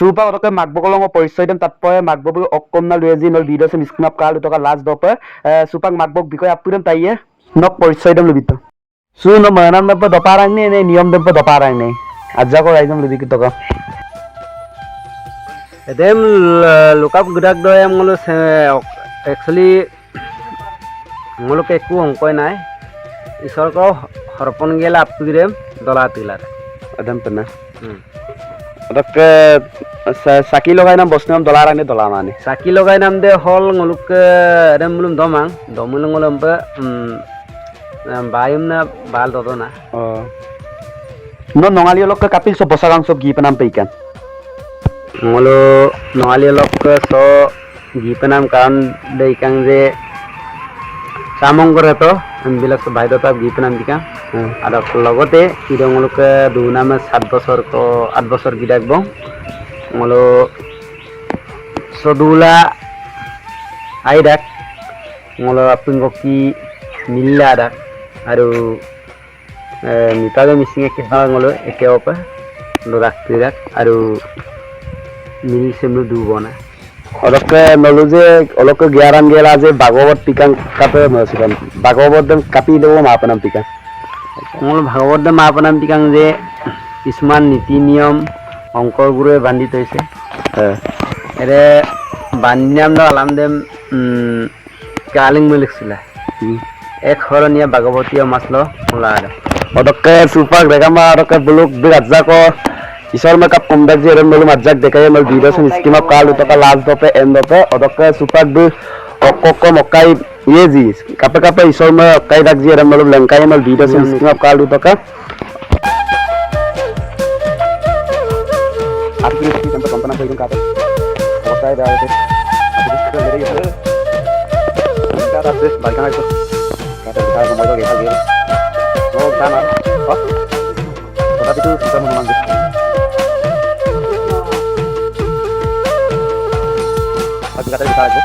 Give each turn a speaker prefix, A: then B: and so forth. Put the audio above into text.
A: Supa ko ke magbok long পৰিচয় দিম তাত পৰে magbok অকম না লৈ যি নল ভিডিঅ' sem স্ক্ৰীন আপ কাল টকা লাজ দপে সুপাক magbok বিষয় আপু দিম তাইয়ে নক পৰিচয় দিম লবিত সু ন মনাম দপ দপাৰাং নে নে নিয়ম দপ দপাৰাং নে? আজ্জা ko ৰাইজম লবি কি টকা
B: এদেম লোকাপ গুদাক দৰে মোলো একচুৱেলি মোলোকে একো অংকই নাই। ঈশ্বৰক সৰ্পণ গেলে আপুগিৰেম দলা তিলাৰে।
A: adam pernah Otak saki lo kainam bosnam dolarang ni dolar mana
B: চাকি লগাই নাম দে হল ngoluk এদেম মোলো দমাং দমুল ngolom pe bayum na bal dodo na
A: oh no nongali lo ke kapil so bosarang so gi penam ikan
B: ngolo নঙালী অলপ চ গিপেনাম কাৰণ দে ইকাং যে কৰে তো এইবিলাক বাহিৰত গিপেনাম দিকাং আৰু লগতে ইৰঙলোকে দুনামে সাত বছৰ ক আঠ বছৰ মলো sodula আই দেখ মলো আপনি কি মিল্লা দেখ আর মিতাগে মিশিং কি হয় মলো একে মিল দুব না
A: অলপকে নলো যে অলপকে গিয়ারাম গেলা যে ভাগবত পিকাং কাপে মেছিল ভাগবত দেম কাপি দেব মা পিকাং
B: মোৰ ভাগৱত মা প্ৰণাম টিকাং যে কিছুমান নীতি নিয়ম শংকৰগুৰুৱে বান্ধি থৈছে
A: eh
B: এৰে বান্ধি নাম দা আলাম দেম কালিং মিলিছিলে এক শৰণীয়া ভাগৱতীয় মাছ ল ওলা
A: Otak ke supak rekama otak ke buluk beratza ko Isor me kap kumbek je rem belum ajak dekai mal video sem skim up kalu to ka last dope end dope otak ke supak du okko mokai ye ji kape kape isor me kai dak je rem belum lengkai Aku Aku sudah itu Kita ada balikan itu Kata itu Oh, sana. Oh. Tetapi itu sudah bisa aku.